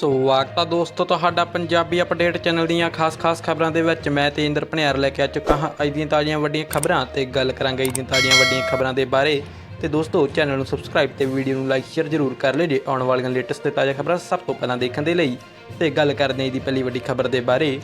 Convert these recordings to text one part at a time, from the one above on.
ਸਵਾਗਤ ਆ ਦੋਸਤੋ, ਤੁਹਾਡਾ ਪੰਜਾਬੀ ਅਪਡੇਟ ਚੈਨਲ ਦੀਆਂ ਖਾਸ-ਖਾਸ ਖਬਰਾਂ ਦੇ ਵਿੱਚ ਮੈਂ ਤੇਂਦਰ ਭਨਿਆਰ ਲੈ ਕੇ ਆ ਚੁੱਕਾ ਹਾਂ। ਅੱਜ ਦੀਆਂ ਤਾਜ਼ੀਆਂ ਵੱਡੀਆਂ ਖਬਰਾਂ ਤੇ ਗੱਲ ਕਰਾਂਗੇ ਅੱਜ ਦੀਆਂ ਤਾਜ਼ੀਆਂ ਵੱਡੀਆਂ ਖਬਰਾਂ ਦੇ ਬਾਰੇ। ਤੇ ਦੋਸਤੋ, ਚੈਨਲ ਨੂੰ ਸਬਸਕ੍ਰਾਈਬ ਤੇ ਵੀਡੀਓ ਨੂੰ ਲਾਈਕ ਸ਼ੇਅਰ ਜ਼ਰੂਰ ਕਰ ਲਿਓ ਜੇ ਆਉਣ ਵਾਲੀਆਂ ਲੇਟੈਸਟ ਤੇ ਤਾਜ਼ਾ ਖਬਰਾਂ ਸਭ ਤੋਂ ਪਹਿਲਾਂ ਦੇਖਣ ਦੇ ਲਈ। ਤੇ ਗੱਲ ਕਰਦੇ ਦੀ ਪਹਿਲੀ ਵੱਡੀ ਖਬਰ ਦੇ ਬਾਰੇ।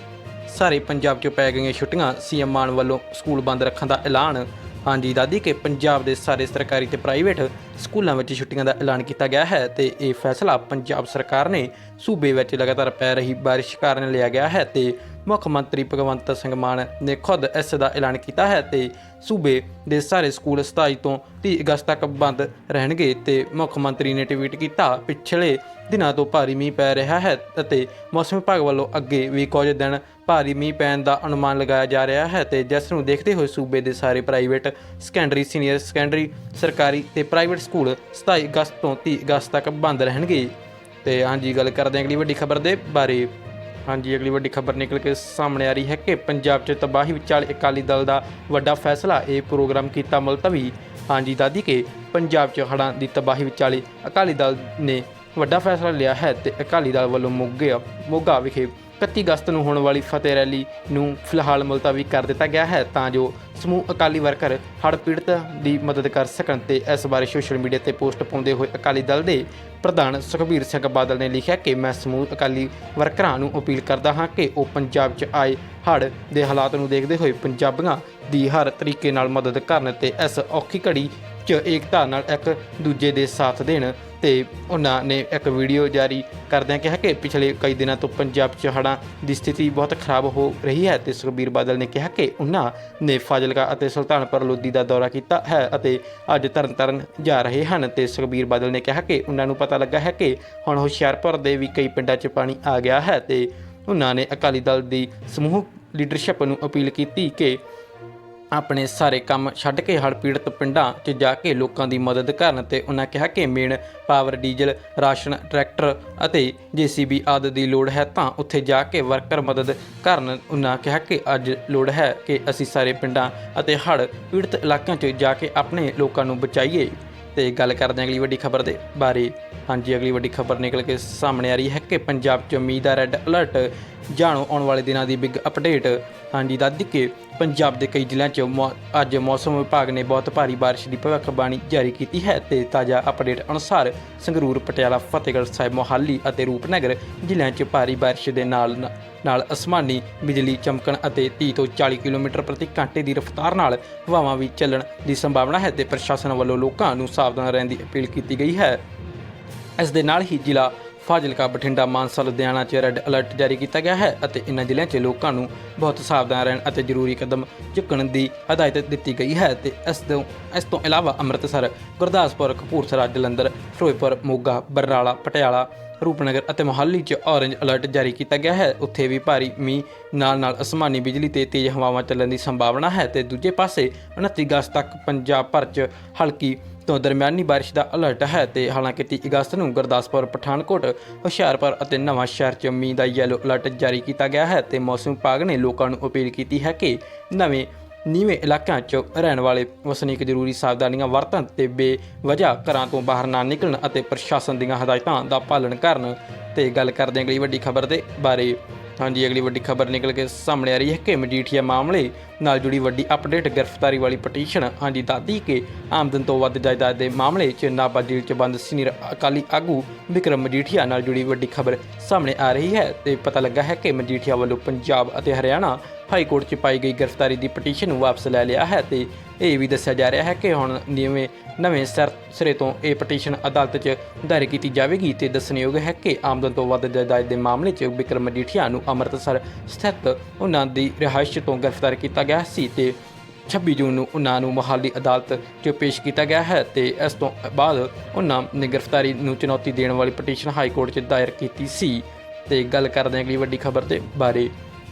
ਸਾਰੇ ਪੰਜਾਬ 'ਚ ਪੈ ਗਈਆਂ ਛੁੱਟੀਆਂ। ਸੀਐਮ ਮਾਨ ਵੱਲੋਂ ਸਕੂਲ ਬੰਦ ਰੱਖਣ ਦਾ ਐਲਾਨ। ਹਾਂਜੀ, ਦਾਦੀ, ਕਿ ਪੰਜਾਬ ਦੇ ਸਾਰੇ ਸਰਕਾਰੀ ਤੇ ਪ੍ਰਾਈਵੇਟ ਸਕੂਲਾਂ ਵਿੱਚ ਛੁੱਟੀਆਂ ਦਾ ਐਲਾਨ ਕੀਤਾ ਗਿਆ ਹੈ ਤੇ ਇਹ ਫੈਸਲਾ ਪੰਜਾਬ ਸਰਕਾਰ ਨੇ ਸੂਬੇ ਵਿੱਚ ਲਗਾਤਾਰ ਪੈ ਰਹੀ ਬਾਰਿਸ਼ ਕਾਰਨ ਲਿਆ ਗਿਆ ਹੈ ਤੇ ਮੁੱਖ ਮੰਤਰੀ ਭਗਵੰਤ ਸਿੰਘ ਮਾਨ ਨੇ ਖੁਦ ਇਸ ਦਾ ਐਲਾਨ ਕੀਤਾ ਹੈ ਤੇ ਸੂਬੇ ਦੇ ਸਾਰੇ ਸਕੂਲ 27 ਤੋਂ 30 ਅਗਸਤ ਤੱਕ ਬੰਦ ਰਹਿਣਗੇ ਤੇ ਮੁੱਖ ਮੰਤਰੀ ਨੇ ਟਵੀਟ ਕੀਤਾ, ਪਿਛਲੇ ਦਿਨਾਂ ਤੋਂ ਭਾਰੀ ਮੀਂਹ ਪੈ ਰਿਹਾ ਹੈ ਅਤੇ ਮੌਸਮ ਵਿਭਾਗ ਵੱਲੋਂ ਅੱਗੇ ਵੀ ਕੁਝ ਦਿਨ ਭਾਰੀ ਮੀਂਹ ਪੈਣ ਦਾ ਅਨੁਮਾਨ ਲਗਾਇਆ ਜਾ ਰਿਹਾ ਹੈ ਤੇ ਜਿਸ ਨੂੰ ਦੇਖਦੇ ਹੋਏ ਸੂਬੇ ਦੇ ਸਾਰੇ ਪ੍ਰਾਈਵੇਟ ਸੈਕੰਡਰੀ, ਸੀਨੀਅਰ ਸੈਕੰਡਰੀ, ਸਰਕਾਰੀ ਤੇ ਪ੍ਰਾਈਵੇਟ ਸਕੂਲ 27 ਅਗਸਤ ਤੋਂ 30 ਅਗਸਤ ਤੱਕ ਬੰਦ ਰਹਿਣਗੇ। ਤੇ ਹਾਂਜੀ, ਗੱਲ ਕਰਦੇ ਹਾਂ ਅਗਲੀ ਵੱਡੀ ਖਬਰ ਦੇ ਬਾਰੇ। ਹਾਂਜੀ, ਅਗਲੀ ਵੱਡੀ ਖਬਰ ਨਿਕਲ ਕੇ ਸਾਹਮਣੇ ਆ ਰਹੀ ਹੈ ਕਿ ਪੰਜਾਬ 'ਚ ਤਬਾਹੀ ਵਿਚਾਲੇ ਅਕਾਲੀ ਦਲ ਦਾ ਵੱਡਾ ਫੈਸਲਾ, ਇਹ ਪ੍ਰੋਗਰਾਮ ਕੀਤਾ ਮੁਲਤਵੀ। ਹਾਂਜੀ ਦਾਦੀ ਕੇ ਪੰਜਾਬ 'ਚ ਹੜ੍ਹਾਂ ਦੀ ਤਬਾਹੀ ਵਿਚਾਲੇ ਅਕਾਲੀ ਦਲ ਨੇ ਵੱਡਾ ਫੈਸਲਾ ਲਿਆ ਹੈ ਤੇ ਅਕਾਲੀ ਦਲ ਵੱਲੋਂ ਮੋਗੇ ਮੋਗਾ ਵਿਖੇ 31 ਅਗਸਤ ਨੂੰ ਹੋਣ ਵਾਲੀ ਫਤਿਹ ਰੈਲੀ ਨੂੰ ਫਿਲਹਾਲ ਮੁਲਤਵੀ ਕਰ ਦਿੱਤਾ ਗਿਆ ਹੈ, ਤਾਂ ਜੋ ਸਮੂਹ ਅਕਾਲੀ ਵਰਕਰ ਹੜ੍ਹ ਪੀੜਤ ਦੀ ਮਦਦ ਕਰ ਸਕਣ ਤੇ ਇਸ ਬਾਰੇ ਸੋਸ਼ਲ ਮੀਡੀਆ ਤੇ ਪੋਸਟ ਪਾਉਂਦੇ ਹੋਏ ਅਕਾਲੀ ਦਲ ਦੇ ਪ੍ਰਧਾਨ ਸੁਖਬੀਰ ਸਿੰਘ ਬਾਦਲ ਨੇ ਲਿਖਿਆ ਕਿ ਮੈਂ ਸਮੂਹ ਅਕਾਲੀ ਵਰਕਰਾਂ ਨੂੰ ਅਪੀਲ ਕਰਦਾ ਹਾਂ ਕਿ ਉਹ ਪੰਜਾਬ 'ਚ ਆਏ ਹੜ੍ਹ ਦੇ ਹਾਲਾਤ ਨੂੰ ਦੇਖਦੇ ਹੋਏ ਪੰਜਾਬੀਆਂ ਦੀ ਹਰ ਤਰੀਕੇ ਨਾਲ ਮਦਦ ਕਰਨ ਤੇ ਇਸ ਔਖੀ ਘੜੀ 'ਚ ਏਕਤਾ ਨਾਲ ਇੱਕ ਦੂਜੇ ਦੇ ਸਾਥ ਦੇਣ। ਤੇ ਉਹਨਾਂ ਨੇ ਇੱਕ ਵੀਡੀਓ ਜਾਰੀ ਕਰਦਿਆਂ ਕਿਹਾ ਕਿ ਪਿਛਲੇ ਕਈ ਦਿਨਾਂ ਤੋਂ ਪੰਜਾਬ 'ਚ ਹੜ੍ਹਾਂ ਦੀ ਸਥਿਤੀ ਬਹੁਤ ਖਰਾਬ ਹੋ ਰਹੀ ਹੈ ਤੇ ਸੁਖਬੀਰ ਬਾਦਲ ਨੇ ਕਿਹਾ ਕਿ ਉਹਨਾਂ ਨੇ ਫਾਜ਼ਿਲਕਾ ਅਤੇ ਸੁਲਤਾਨਪੁਰ ਲੋਧੀ ਦਾ ਦੌਰਾ ਕੀਤਾ ਹੈ ਅਤੇ ਅੱਜ ਤਰਨਤਾਰਨ ਜਾ ਰਹੇ ਹਨ ਤੇ ਸੁਖਬੀਰ ਬਾਦਲ ਨੇ ਕਿਹਾ ਕਿ ਉਹਨਾਂ ਨੂੰ ਪਤਾ ਲੱਗਾ ਹੈ ਕਿ ਹੁਣ ਹੁਸ਼ਿਆਰਪੁਰ ਦੇ ਵੀ ਕਈ ਪਿੰਡਾਂ 'ਚ ਪਾਣੀ ਆ ਗਿਆ ਹੈ ਤੇ ਉਹਨਾਂ ਨੇ ਅਕਾਲੀ ਦਲ ਦੀ ਸਮੂਹ ਲੀਡਰਸ਼ਿਪ ਨੂੰ ਅਪੀਲ ਕੀਤੀ ਕਿ ਆਪਣੇ ਸਾਰੇ ਕੰਮ ਛੱਡ ਕੇ ਹੜ੍ਹ ਪੀੜਤ ਪਿੰਡਾਂ 'ਚ ਜਾ ਕੇ ਲੋਕਾਂ ਦੀ ਮਦਦ ਕਰਨ ਤੇ ਉਹਨਾਂ ਕਿਹਾ ਕਿ manpower diesel, ration, tractor ਅਤੇ ਜੀਸੀਬੀ ਆਦਿ ਦੀ ਲੋੜ ਹੈ ਤਾਂ ਉੱਥੇ ਜਾ ਕੇ ਵਰਕਰ ਮਦਦ ਕਰਨ। ਉਹਨਾਂ ਕਿਹਾ ਕਿ ਅੱਜ ਲੋੜ ਹੈ ਕਿ ਅਸੀਂ ਸਾਰੇ ਪਿੰਡਾਂ ਅਤੇ ਹੜ੍ਹ ਪੀੜਤ ਇਲਾਕਿਆਂ 'ਚ ਜਾ ਕੇ ਆਪਣੇ ਲੋਕਾਂ ਨੂੰ ਬਚਾਈਏ। ਤੇ ਗੱਲ ਕਰਦੇ ਹਾਂ ਅਗਲੀ ਵੱਡੀ ਖਬਰ ਦੇ ਬਾਰੇ। ਹਾਂਜੀ, ਅਗਲੀ ਵੱਡੀ ਖਬਰ ਨਿਕਲ ਕੇ ਸਾਹਮਣੇ ਆ ਰਹੀ ਹੈ ਕਿ ਪੰਜਾਬ 'ਚ ਮੀਂਹ ਦਾ ਰੈੱਡ ਅਲਰਟ ਜਾਣੋ ਆਉਣ ਵਾਲੇ ਦਿਨਾਂ ਦੀ ਬਿਗ ਅਪਡੇਟ ਹਾਂਜੀ, ਦੱਸ ਕਿ ਪੰਜਾਬ ਦੇ ਕਈ ਜ਼ਿਲ੍ਹਿਆਂ 'ਚ ਮੌ- ਅੱਜ ਮੌਸਮ ਵਿਭਾਗ ਨੇ ਬਹੁਤ ਭਾਰੀ ਬਾਰਿਸ਼ ਦੀ ਭਵਿੱਖਬਾਣੀ ਜਾਰੀ ਕੀਤੀ ਹੈ ਤੇ ਤਾਜ਼ਾ ਅਪਡੇਟ ਅਨੁਸਾਰ ਸੰਗਰੂਰ, ਪਟਿਆਲਾ, ਫਤਿਹਗੜ੍ਹ ਸਾਹਿਬ, ਮੋਹਾਲੀ ਅਤੇ ਰੂਪਨਗਰ ਜ਼ਿਲ੍ਹਿਆਂ 'ਚ ਭਾਰੀ ਬਾਰਿਸ਼ ਦੇ ਨਾਲ ਨਾਲ ਅਸਮਾਨੀ ਬਿਜਲੀ ਚਮਕਣ ਅਤੇ 30 ਤੋਂ 40 ਕਿਲੋਮੀਟਰ ਪ੍ਰਤੀ ਘੰਟੇ ਦੀ ਰਫ਼ਤਾਰ ਨਾਲ ਹਵਾਵਾਂ ਵੀ ਚੱਲਣ ਦੀ ਸੰਭਾਵਨਾ ਹੈ ਤੇ ਪ੍ਰਸ਼ਾਸਨ ਵੱਲੋਂ ਲੋਕਾਂ ਨੂੰ ਸਾਵਧਾਨ ਰਹਿਣ ਦੀ ਅਪੀਲ ਕੀਤੀ ਗਈ ਹੈ। ਇਸ ਦੇ ਨਾਲ ਹੀ ਜ਼ਿਲ੍ਹਾ ਫਾਜ਼ਿਲਕਾ, ਬਠਿੰਡਾ, ਮਾਨਸਾ, ਲੁਧਿਆਣਾ 'ਚ ਰੈੱਡ ਅਲਰਟ ਜਾਰੀ ਕੀਤਾ ਗਿਆ ਹੈ ਅਤੇ ਇਨ੍ਹਾਂ ਜ਼ਿਲ੍ਹਿਆਂ 'ਚ ਲੋਕਾਂ ਨੂੰ ਬਹੁਤ ਸਾਵਧਾਨ ਰਹਿਣ ਅਤੇ ਜ਼ਰੂਰੀ ਕਦਮ ਚੁੱਕਣ ਦੀ ਹਦਾਇਤ ਦਿੱਤੀ ਗਈ ਹੈ ਤੇ ਇਸ ਤੋਂ ਇਸ ਤੋਂ ਇਲਾਵਾ ਅੰਮ੍ਰਿਤਸਰ, ਗੁਰਦਾਸਪੁਰ, ਕਪੂਰਥਲਾ, ਜਲੰਧਰ, ਫਿਰੋਜ਼ਪੁਰ, ਮੋਗਾ, ਬਰਨਾਲਾ, ਪਟਿਆਲਾ ਰੂਪਨਗਰ ਅਤੇ ਮੋਹਾਲੀ 'ਚ ਔਰੰਜ ਅਲਰਟ ਜਾਰੀ ਕੀਤਾ ਗਿਆ ਹੈ। ਉੱਥੇ ਵੀ ਭਾਰੀ ਮੀਂਹ ਨਾਲ ਨਾਲ ਅਸਮਾਨੀ ਬਿਜਲੀ ਤੇ ਤੇਜ਼ ਹਵਾਵਾਂ ਚੱਲਣ ਦੀ ਸੰਭਾਵਨਾ ਹੈ ਤੇ ਦੂਜੇ ਪਾਸੇ 29 ਅਗਸਤ ਤੱਕ ਪੰਜਾਬ ਭਰ 'ਚ ਹਲਕੀ ਤੋਂ ਦਰਮਿਆਨੀ ਬਾਰਿਸ਼ ਦਾ ਅਲਰਟ ਹੈ ਤੇ ਹਾਲਾਂਕਿ 30 ਅਗਸਤ ਨੂੰ ਗੁਰਦਾਸਪੁਰ, ਪਠਾਨਕੋਟ, ਹੁਸ਼ਿਆਰਪੁਰ ਅਤੇ ਨਵਾਂ ਸ਼ਹਿਰ 'ਚ ਮੀਂਹ ਦਾ ਯੈਲੋ ਅਲਰਟ ਜਾਰੀ ਕੀਤਾ ਗਿਆ ਹੈ ਤੇ ਮੌਸਮ ਵਿਭਾਗ ਨੇ ਲੋਕਾਂ ਨੂੰ ਅਪੀਲ ਕੀਤੀ ਹੈ ਕਿ ਨਵੇਂ ਨੀਵੇਂ ਇਲਾਕਿਆਂ 'ਚ ਰਹਿਣ ਵਾਲੇ ਵਸਨੀਕ ਜ਼ਰੂਰੀ ਸਾਵਧਾਨੀਆਂ ਵਰਤਣ ਤੇ ਬੇਵਜ੍ਹਾ ਘਰਾਂ ਤੋਂ ਬਾਹਰ ਨਾ ਨਿਕਲਣ ਅਤੇ ਪ੍ਰਸ਼ਾਸਨ ਦੀਆਂ ਹਦਾਇਤਾਂ ਦਾ ਪਾਲਣ ਕਰਨ ਤੇ ਗੱਲ ਕਰਦੇ ਹਾਂ ਅਗਲੀ ਵੱਡੀ ਖਬਰ ਦੇ ਬਾਰੇ। ਹਾਂਜੀ, ਅਗਲੀ ਵੱਡੀ ਖਬਰ ਨਿਕਲ ਕੇ ਸਾਹਮਣੇ ਆ ਰਹੀ ਹੈ। ਕਿ ਮਜੀਠੀਆ ਮਾਮਲੇ ਨਾਲ ਜੁੜੀ ਵੱਡੀ ਅਪਡੇਟ ਗ੍ਰਿਫਤਾਰੀ ਵਾਲੀ ਪਟੀਸ਼ਨ। ਹਾਂਜੀ ਦਾਦੀ ਕੇ ਆਮਦਨ ਤੋਂ ਵੱਧ ਜਾਇਦਾਦ ਦੇ ਮਾਮਲੇ 'ਚ ਨਾਭਾ ਜੇਲ੍ਹ 'ਚ ਬੰਦ ਸੀਨੀਅਰ ਅਕਾਲੀ ਆਗੂ ਵਿਕਰਮ ਮਜੀਠੀਆ ਨਾਲ ਜੁੜੀ ਵੱਡੀ ਖਬਰ ਸਾਹਮਣੇ ਆ ਰਹੀ ਹੈ ਤੇ ਪਤਾ ਲੱਗਾ ਹੈ ਕਿ ਮਜੀਠੀਆ ਵੱਲੋਂ ਪੰਜਾਬ ਅਤੇ ਹਰਿਆਣਾ ਹਾਈ ਕੋਰਟ 'ਚ ਪਾਈ ਗਈ ਗ੍ਰਿਫਤਾਰੀ ਦੀ ਪਟੀਸ਼ਨ ਨੂੰ ਵਾਪਸ ਲੈ ਲਿਆ ਹੈ ਤੇ ਇਹ ਵੀ ਦੱਸਿਆ ਜਾ ਰਿਹਾ ਹੈ ਕਿ ਹੁਣ ਨਵੇਂ ਨਵੇਂ ਸਿਰ, ਸਿਰੇ ਤੋਂ ਇਹ ਪਟੀਸ਼ਨ ਅਦਾਲਤ 'ਚ ਦਾਇਰ ਕੀਤੀ ਜਾਵੇਗੀ ਤੇ ਦੱਸਣਯੋਗ ਹੈ ਕਿ ਆਮਦਨ ਤੋਂ ਵੱਧ ਜਾਇਦਾਦ ਦੇ ਮਾਮਲੇ 'ਚ ਵਿਕਰਮ ਮਜੀਠੀਆ ਨੂੰ ਅੰਮ੍ਰਿਤਸਰ ਸਥਿਤ ਉਹਨਾਂ ਦੀ ਰਿਹਾਇਸ਼ ਤੋਂ ਗ੍ਰਿਫਤਾਰ ਕੀਤਾ ਗਿਆ ਸੀ ਤੇ 26 ਜੂਨ ਨੂੰ ਉਹਨਾਂ ਨੂੰ ਮੋਹਾਲੀ ਅਦਾਲਤ 'ਚ ਪੇਸ਼ ਕੀਤਾ ਗਿਆ ਹੈ ਤੇ ਇਸ ਤੋਂ ਬਾਅਦ ਉਹਨਾਂ ਨੇ ਗ੍ਰਿਫਤਾਰੀ ਨੂੰ ਚੁਣੌਤੀ ਦੇਣ ਵਾਲੀ ਪਟੀਸ਼ਨ ਹਾਈ ਕੋਰਟ 'ਚ ਦਾਇਰ ਕੀਤੀ ਸੀ। ਤੇ ਗੱਲ ਕਰਦੇ ਹਾਂ ਅਗਲੀ ਵੱਡੀ ਖਬਰ ਦੇ ਬਾਰੇ।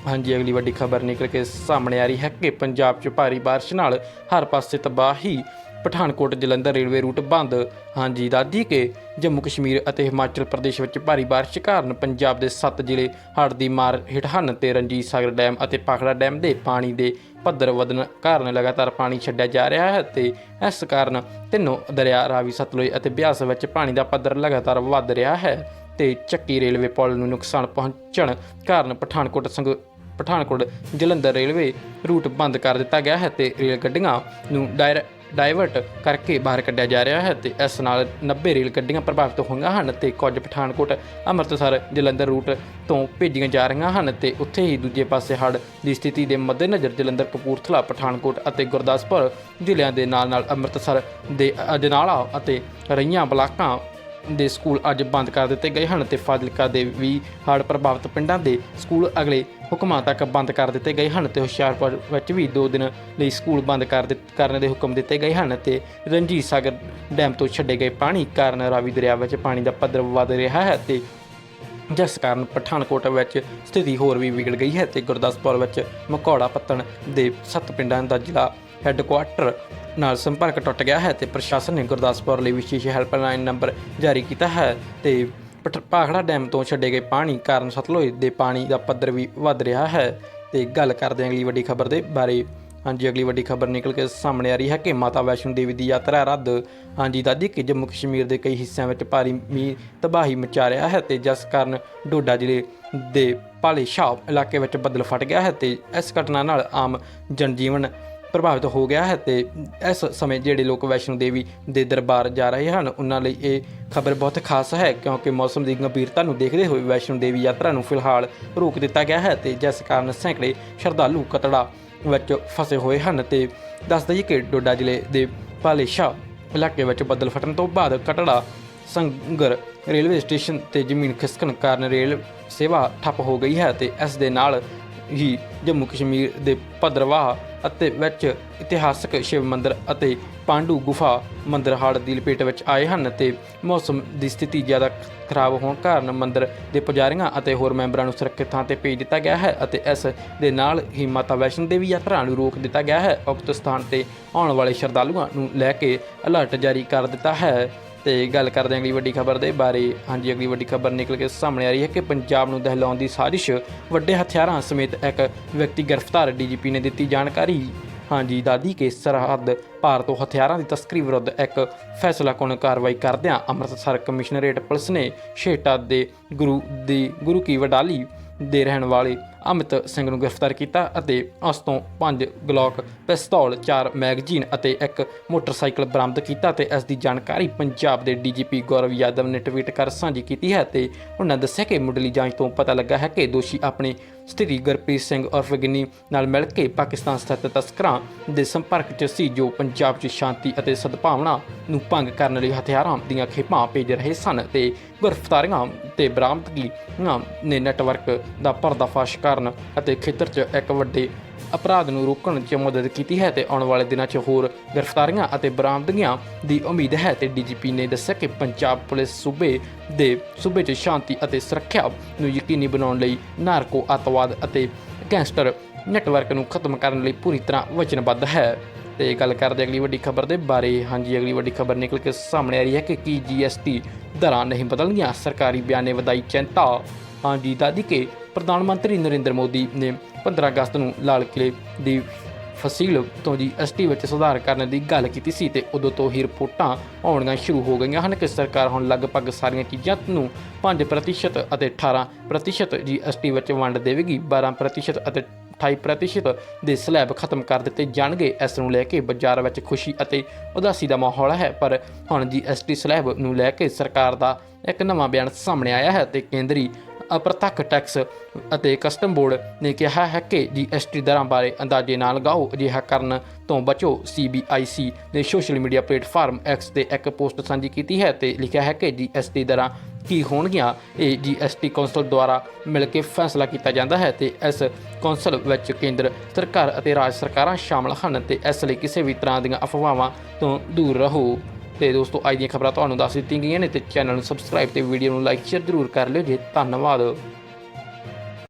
ਹਾਂਜੀ, ਅਗਲੀ ਵੱਡੀ ਖਬਰ ਨਿਕਲ ਕੇ ਸਾਹਮਣੇ ਆ ਰਹੀ ਹੈ ਕਿ ਪੰਜਾਬ 'ਚ ਭਾਰੀ ਬਾਰਿਸ਼ ਨਾਲ ਹਰ ਪਾਸੇ ਤਬਾਹੀ ਪਠਾਨਕੋਟ ਜਲੰਧਰ ਰੇਲਵੇ ਰੂਟ ਬੰਦ। ਹਾਂਜੀ ਦਾਦੀ ਕੇ ਜੰਮੂ ਕਸ਼ਮੀਰ ਅਤੇ ਹਿਮਾਚਲ ਪ੍ਰਦੇਸ਼ ਵਿੱਚ ਭਾਰੀ ਬਾਰਿਸ਼ ਕਾਰਨ ਪੰਜਾਬ ਦੇ 7 ਜ਼ਿਲ੍ਹੇ ਹੜ੍ਹ ਦੀ ਮਾਰ ਹੇਠ ਹਨ ਤੇ ਰਣਜੀਤ ਸਾਗਰ ਡੈਮ ਅਤੇ ਪਾਖੜਾ ਡੈਮ ਦੇ ਪਾਣੀ ਦੇ ਪੱਧਰ ਵਧਣ ਕਾਰਨ ਲਗਾਤਾਰ ਪਾਣੀ ਛੱਡਿਆ ਜਾ ਰਿਹਾ ਹੈ ਤੇ ਇਸ ਕਾਰਨ ਤਿੰਨੋਂ ਦਰਿਆ, ਰਾਵੀ ਸਤਲੁਜ ਅਤੇ ਬਿਆਸ ਵਿੱਚ ਪਾਣੀ ਦਾ ਪੱਧਰ ਲਗਾਤਾਰ ਵੱਧ ਰਿਹਾ ਹੈ ਤੇ ਚੱਕੀ ਰੇਲਵੇ ਪੁਲ ਨੂੰ ਨੁਕਸਾਨ ਪਹੁੰਚਣ ਕਾਰਨ ਪਠਾਨਕੋਟ ਸੰਗ ਪਠਾਨਕੋਟ ਜਲੰਧਰ ਰੇਲਵੇ ਰੂਟ ਬੰਦ ਕਰ ਦਿੱਤਾ ਗਿਆ ਹੈ ਤੇ ਰੇਲ ਗੱਡੀਆਂ ਨੂੰ ਡਾਇਰ ਡਾਇਵਰਟ ਕਰਕੇ ਬਾਹਰ ਕੱਢਿਆ ਜਾ ਰਿਹਾ ਹੈ ਤੇ ਇਸ ਨਾਲ 90 ਰੇਲ ਗੱਡੀਆਂ ਪ੍ਰਭਾਵਿਤ ਹੋਈਆਂ ਹਨ ਤੇ ਕੁਝ ਪਠਾਨਕੋਟ, ਅੰਮ੍ਰਿਤਸਰ, ਜਲੰਧਰ ਰੂਟ ਤੋਂ ਭੇਜੀਆਂ ਜਾ ਰਹੀਆਂ ਹਨ ਤੇ ਉੱਥੇ ਹੀ ਦੂਜੇ ਪਾਸੇ ਹੜ੍ਹ ਦੀ ਸਥਿਤੀ ਦੇ ਮੱਦੇਨਜ਼ਰ ਜਲੰਧਰ, ਕਪੂਰਥਲਾ, ਪਠਾਨਕੋਟ ਅਤੇ ਗੁਰਦਾਸਪੁਰ ਜ਼ਿਲ੍ਹਿਆਂ ਦੇ ਨਾਲ ਨਾਲ ਅੰਮ੍ਰਿਤਸਰ ਦੇ ਅਜਨਾਲਾ ਅਤੇ ਰਈਆਂ ਬਲਾਕਾਂ ਦੇ ਸਕੂਲ ਅੱਜ ਬੰਦ ਕਰ ਦਿੱਤੇ ਗਏ ਹਨ ਤੇ ਫਾਜ਼ਿਲਕਾ ਦੇ ਵੀ ਹੜ੍ਹ ਪ੍ਰਭਾਵਿਤ ਪਿੰਡਾਂ ਦੇ ਸਕੂਲ ਅਗਲੇ ਹੁਕਮਾਂ ਤੱਕ ਬੰਦ ਕਰ ਦਿੱਤੇ ਗਏ ਹਨ ਤੇ ਹੁਸ਼ਿਆਰਪੁਰ ਵਿੱਚ ਵੀ 2 ਦਿਨ ਲਈ ਸਕੂਲ ਬੰਦ ਕਰ ਦਿੱਤ- ਕਰਨ ਦੇ ਹੁਕਮ ਦਿੱਤੇ ਗਏ ਹਨ ਤੇ ਰਣਜੀਤ ਸਾਗਰ ਡੈਮ ਤੋਂ ਛੱਡੇ ਗਏ ਪਾਣੀ ਕਾਰਨ ਰਾਵੀ ਦਰਿਆ ਵਿੱਚ ਪਾਣੀ ਦਾ ਪੱਧਰ ਵਧ ਰਿਹਾ ਹੈ ਤੇ ਜਿਸ ਕਾਰਨ ਪਠਾਨਕੋਟ ਵਿੱਚ ਸਥਿਤੀ ਹੋਰ ਵੀ ਵਿਗੜ ਗਈ ਹੈ ਤੇ ਗੁਰਦਾਸਪੁਰ ਵਿੱਚ ਮਕੌੜਾ ਪੱਤਣ ਦੇ ਸੱਤ ਪਿੰਡਾਂ ਦਾ ਜ਼ਿਲ੍ਹਾ ਹੈੱਡਕੁਆਟਰ ਨਾਲ ਸੰਪਰਕ ਟੁੱਟ ਗਿਆ ਹੈ ਤੇ ਪ੍ਰਸ਼ਾਸਨ ਨੇ ਗੁਰਦਾਸਪੁਰ ਲਈ ਵਿਸ਼ੇਸ਼ ਹੈਲਪਲਾਈਨ ਨੰਬਰ ਜਾਰੀ ਕੀਤਾ ਹੈ ਤੇ ਪਠ- ਭਾਖੜਾ ਡੈਮ ਤੋਂ ਛੱਡੇ ਗਏ ਪਾਣੀ ਕਾਰਨ ਸਤਲੁਜ ਦੇ ਪਾਣੀ ਦਾ ਪੱਧਰ ਵੀ ਵੱਧ ਰਿਹਾ ਹੈ ਤੇ ਗੱਲ ਕਰਦੇ ਹਾਂ ਅਗਲੀ ਵੱਡੀ ਖਬਰ ਦੇ ਬਾਰੇ। ਹਾਂਜੀ, ਅਗਲੀ ਵੱਡੀ ਖਬਰ ਨਿਕਲ ਕੇ ਸਾਹਮਣੇ ਆ ਰਹੀ ਹੈ ਕਿ ਮਾਤਾ ਵੈਸ਼ਨੋ ਦੇਵੀ ਦੀ ਯਾਤਰਾ ਰੱਦ। ਹਾਂਜੀ, ਦਾਦੀ, ਕਿ ਜੰਮੂ ਕਸ਼ਮੀਰ ਦੇ ਕਈ ਹਿੱਸਿਆਂ ਵਿੱਚ ਭਾਰੀ ਮੀਂਹ, ਤਬਾਹੀ ਮਚਾ ਰਿਹਾ ਹੈ ਤੇ ਜਿਸ ਕਾਰਨ ਡੋਡਾ ਜ਼ਿਲ੍ਹੇ ਦੇ ਪਾਲੇ ਸ਼ਾਹ ਇਲਾਕੇ ਵਿੱਚ ਬੱਦਲ ਫਟ ਗਿਆ ਹੈ ਤੇ ਇਸ ਘਟਨਾ ਨਾਲ ਆਮ ਜਨਜੀਵਨ ਪ੍ਰਭਾਵਿਤ ਹੋ ਗਿਆ ਹੈ ਤੇ ਇਸ ਸਮੇਂ ਜਿਹੜੇ ਲੋਕ ਵੈਸ਼ਨੋ ਦੇਵੀ ਦੇ ਦਰਬਾਰ ਜਾ ਰਹੇ ਹਨ, ਉਹਨਾਂ ਲਈ ਇਹ ਖਬਰ ਬਹੁਤ ਖਾਸ ਹੈ ਕਿਉਂਕਿ ਮੌਸਮ ਦੀ ਗੰਭੀਰਤਾ ਨੂੰ ਦੇਖਦੇ ਹੋਏ ਵੈਸ਼ਨੋ ਦੇਵੀ ਯਾਤਰਾ ਨੂੰ ਫਿਲਹਾਲ ਰੋਕ ਦਿੱਤਾ ਗਿਆ ਹੈ ਤੇ ਜਿਸ ਕਾਰਨ ਸੈਂਕੜੇ ਸ਼ਰਧਾਲੂ ਕਤੜਾ ਵਿੱਚ ਫਸੇ ਹੋਏ ਹਨ ਤੇ ਦੱਸ ਦਈਏ ਕਿ ਡੋਡਾ ਜ਼ਿਲ੍ਹੇ ਦੇ ਪਾਲੇਸ਼ਾ ਇਲਾਕੇ ਵਿੱਚ ਬੱਦਲ ਫਟਣ ਤੋਂ ਬਾਅਦ ਕਟੜਾ, ਸੰਗਰ ਰੇਲਵੇ ਸਟੇਸ਼ਨ ਤੇ ਜ਼ਮੀਨ ਖਿਸਕਣ ਕਾਰਨ ਰੇਲ ਸੇਵਾ ਠੱਪ ਹੋ ਗਈ ਹੈ ਤੇ ਇਸ ਦੇ ਨਾਲ ਹੀ ਜੰਮੂ ਕਸ਼ਮੀਰ ਦੇ ਭਦਰਵਾਹ ਅਤੇ ਵਿੱਚ ਇਤਿਹਾਸਕ ਸ਼ਿਵ ਮੰਦਿਰ ਅਤੇ ਪਾਂਡੂ ਗੁਫਾ ਮੰਦਿਰ ਹੜ੍ਹ ਦੀ ਲਪੇਟ ਵਿੱਚ ਆਏ ਹਨ ਤੇ ਮੌਸਮ ਦੀ ਸਥਿਤੀ ਜ਼ਿਆਦਾ ਖਰਾਬ ਹੋਣ ਕਾਰਨ ਮੰਦਿਰ ਦੇ ਪੁਜਾਰੀਆਂ ਅਤੇ ਹੋਰ ਮੈਂਬਰਾਂ ਨੂੰ ਸੁਰੱਖਿਅਤ ਥਾਂ ਤੇ ਭੇਜ ਦਿੱਤਾ ਗਿਆ ਹੈ ਅਤੇ ਇਸ ਦੇ ਨਾਲ ਹੀ ਮਾਤਾ ਵੈਸ਼ਨੋ ਦੇਵੀ ਯਾਤਰਾ ਨੂੰ ਰੋਕ ਦਿੱਤਾ ਗਿਆ ਹੈ। ਉਕਤ ਸਥਾਨ ਤੇ ਆਉਣ ਵਾਲੇ ਸ਼ਰਧਾਲੂਆਂ ਨੂੰ ਲੈ ਕੇ ਅਲਰਟ ਜਾਰੀ ਕਰ ਦਿੱਤਾ ਹੈ। ਤੇ ਗੱਲ ਕਰਦੇ ਹਾਂ ਅਗਲੀ ਵੱਡੀ ਖਬਰ ਦੇ ਬਾਰੇ। ਹਾਂਜੀ, ਅਗਲੀ ਵੱਡੀ ਖਬਰ ਨਿਕਲ ਕੇ ਸਾਹਮਣੇ ਆ ਰਹੀ ਹੈ ਕਿ ਪੰਜਾਬ ਨੂੰ ਦਹਿਲਾਉਣ ਦੀ ਸਾਜ਼ਿਸ਼ ਵੱਡੇ ਹਥਿਆਰਾਂ ਸਮੇਤ ਇੱਕ ਵਿਅਕਤੀ ਗ੍ਰਿਫਤਾਰ ਡੀਜੀਪੀ ਨੇ ਦਿੱਤੀ ਜਾਣਕਾਰੀ। ਹਾਂਜੀ ਦਾਦੀ ਕੇ ਸਰਹੱਦ ਭਾਰ ਤੋਂ ਹਥਿਆਰਾਂ ਦੀ ਤਸਕਰੀ ਵਿਰੁੱਧ ਇੱਕ ਫੈਸਲਾ ਕੋਣ ਕਾਰਵਾਈ ਕਰਦਿਆਂ ਅੰਮ੍ਰਿਤਸਰ ਕਮਿਸ਼ਨਰੇਟ ਪੁਲਿਸ ਨੇ ਛੇਟਾ ਦੇ ਗੁਰੂ ਦੀ ਗੁਰੂ ਕੀ ਵਡਾਲੀ ਦੇ ਰਹਿਣ ਵਾਲੇ ਅਮਿਤ ਸਿੰਘ ਨੂੰ ਗ੍ਰਿਫਤਾਰ ਕੀਤਾ ਅਤੇ ਉਸ ਤੋਂ ਪੰਜ ਗਲੋਕ ਪਿਸਤੌਲ, ਚਾਰ ਮੈਗਜ਼ੀਨ ਅਤੇ ਇੱਕ ਮੋਟਰਸਾਈਕਲ ਬਰਾਮਦ ਕੀਤਾ ਤੇ ਇਸ ਦੀ ਜਾਣਕਾਰੀ ਪੰਜਾਬ ਦੇ ਡੀਜੀਪੀ ਗੌਰਵ ਯਾਦਵ ਨੇ ਟਵੀਟ ਕਰ ਸਾਂਝੀ ਕੀਤੀ ਹੈ ਤੇ ਉਹਨਾਂ ਦੱਸਿਆ ਕਿ ਮੁੱਢਲੀ ਜਾਂਚ ਤੋਂ ਪਤਾ ਲੱਗਾ ਹੈ ਕਿ ਦੋਸ਼ੀ ਆਪਣੇ ਸਥਿਤੀ ਗੁਰਪ੍ਰੀਤ ਸਿੰਘ ਉਰਫ ਗਿੰਨੀ ਨਾਲ ਮਿਲ ਕੇ ਪਾਕਿਸਤਾਨ ਸਥਿਤ ਤਸਕਰਾਂ ਦੇ ਸੰਪਰਕ 'ਚ ਸੀ, ਜੋ ਪੰਜਾਬ 'ਚ ਸ਼ਾਂਤੀ ਅਤੇ ਸਦਭਾਵਨਾ ਨੂੰ ਭੰਗ ਕਰਨ ਲਈ ਹਥਿਆਰਾਂ ਦੀਆਂ ਖੇਪਾਂ ਭੇਜ ਰਹੇ ਸਨ ਤੇ ਗ੍ਰਿਫਤਾਰੀਆਂ ਤੇ ਬਰਾਮਦਗੀਆਂ ਨੇ ਨੈਟਵਰਕ ਦਾ ਪਰਦਾਫਾਸ਼ ਕਰ ਕਰਨ ਅਤੇ ਖੇਤਰ 'ਚ ਇੱਕ ਵੱਡੇ ਅਪਰਾਧ ਨੂੰ ਰੋਕਣ 'ਚ ਮਦਦ ਕੀਤੀ ਹੈ ਤੇ ਆਉਣ ਵਾਲੇ ਦਿਨਾਂ 'ਚ ਹੋਰ ਗ੍ਰਿਫਤਾਰੀਆਂ ਅਤੇ ਬਰਾਮਦਗੀਆਂ ਦੀ ਉਮੀਦ ਹੈ ਤੇ ਡੀਜੀਪੀ ਨੇ ਦੱਸਿਆ ਕਿ ਪੰਜਾਬ ਪੁਲਿਸ ਸੂਬੇ ਦੇ ਸੂਬੇ 'ਚ ਸ਼ਾਂਤੀ ਅਤੇ ਸੁਰੱਖਿਆ ਨੂੰ ਯਕੀਨੀ ਬਣਾਉਣ ਲਈ ਨਾਰਕੋ ਅੱਤਵਾਦ ਅਤੇ ਗੈਂਗਸਟਰ ਨੈਟਵਰਕ ਨੂੰ ਖਤਮ ਕਰਨ ਲਈ ਪੂਰੀ ਤਰ੍ਹਾਂ ਵਚਨਬੱਧ ਹੈ। ਤੇ ਗੱਲ ਕਰਦੇ ਅਗਲੀ ਵੱਡੀ ਖਬਰ ਦੇ ਬਾਰੇ। ਹਾਂਜੀ, ਅਗਲੀ ਵੱਡੀ ਖਬਰ ਨਿਕਲ ਕੇ ਸਾਹਮਣੇ ਆ ਰਹੀ ਹੈ ਕਿ ਕੀ ਜੀਐਸਟੀ ਦਰਾਂ ਨਹੀਂ ਬਦਲਣੀਆਂ ਸਰਕਾਰੀ ਬਿਆਨੇ ਵਧਾਈ ਚਿੰਤਾ। ਹਾਂਜੀ ਦਾਦੀ ਕੇ ਪ੍ਰਧਾਨ ਮੰਤਰੀ ਨਰਿੰਦਰ ਮੋਦੀ ਨੇ 15 ਅਗਸਤ ਨੂੰ ਲਾਲ ਕਿਲੇ ਦੀ ਫਸੀਲ ਤੋਂ ਜੀ ਐਸਟੀ ਵਿੱਚ ਸੁਧਾਰ ਕਰਨ ਦੀ ਗੱਲ ਕੀਤੀ ਸੀ ਤੇ ਉਦੋਂ ਤੋਂ ਹੀ ਰਿਪੋਰਟਾਂ ਆਉਣੀਆਂ ਸ਼ੁਰੂ ਹੋ ਗਈਆਂ ਹਨ ਕਿ ਸਰਕਾਰ ਹੁਣ ਲਗਭਗ ਸਾਰੀਆਂ ਚੀਜ਼ਾਂ ਨੂੰ 5% ਅਤੇ 18% ਜੀਐਸਟੀ ਵਿੱਚ ਵੰਡ ਦੇਵੇਗੀ 12% ਅਤੇ 28% ਦੇ ਸਲੈਬ ਖਤਮ ਕਰ ਦਿੱਤੇ ਜਾਣਗੇ। ਇਸ ਨੂੰ ਲੈ ਕੇ ਬਾਜ਼ਾਰ ਵਿੱਚ ਖੁਸ਼ੀ ਅਤੇ ਉਦਾਸੀ ਦਾ ਮਾਹੌਲ ਹੈ, ਪਰ ਹੁਣ ਜੀਐਸਟੀ ਸਲੈਬ ਨੂੰ ਲੈ ਕੇ ਸਰਕਾਰ ਦਾ ਇੱਕ ਨਵਾਂ ਬਿਆਨ ਸਾਹਮਣੇ ਆਇਆ ਹੈ ਤੇ ਕੇਂਦਰੀ ਅਪ੍ਰਤੱਖ ਟੈਕਸ ਅਤੇ ਕਸਟਮ ਬੋਰਡ ਨੇ ਕਿਹਾ ਹੈ ਕਿ ਜੀਐਸਟੀ ਦਰਾਂ ਬਾਰੇ ਅੰਦਾਜ਼ੇ ਨਾਲ ਲਗਾਓ ਅਜਿਹਾ ਕਰਨ ਤੋਂ ਬਚੋ ਸੀਬੀਆਈਸੀ ਨੇ ਸੋਸ਼ਲ ਮੀਡੀਆ ਪਲੇਟਫਾਰਮ ਐਕਸ ਤੇ ਇੱਕ ਪੋਸਟ ਸਾਂਝੀ ਕੀਤੀ ਹੈ ਤੇ ਲਿਖਿਆ ਹੈ ਕਿ ਜੀਐਸਟੀ ਦਰਾਂ ਕੀ ਹੋਣਗੀਆਂ, ਇਹ ਜੀਐਸਟੀ ਕੌਂਸਲ ਦੁਆਰਾ ਮਿਲ ਕੇ ਫੈਸਲਾ ਕੀਤਾ ਜਾਂਦਾ ਹੈ ਤੇ ਇਸ ਕੌਂਸਲ ਵਿੱਚ ਕੇਂਦਰ ਸਰਕਾਰ ਅਤੇ ਰਾਜ ਸਰਕਾਰਾਂ ਸ਼ਾਮਲ ਹਨ ਤੇ ਇਸ ਲਈ ਕਿਸੇ ਵੀ ਤਰ੍ਹਾਂ ਦੀਆਂ ਅਫਵਾਹਾਂ ਤੋਂ ਦੂਰ ਰਹੋ। ਤੇ ਦੋਸਤੋ, ਅੱਜ ਦੀਆਂ ਖਬਰਾਂ ਤੁਹਾਨੂੰ ਦੱਸ ਦਿੱਤੀਆਂ ਗਈਆਂ ਨੇ ਤੇ ਚੈਨਲ ਨੂੰ ਸਬਸਕ੍ਰਾਈਬ ਤੇ ਵੀਡੀਓ ਨੂੰ ਲਾਈਕ ਸ਼ੇਅਰ ਜ਼ਰੂਰ ਕਰ ਲਿਓ ਜੀ। ਧੰਨਵਾਦ।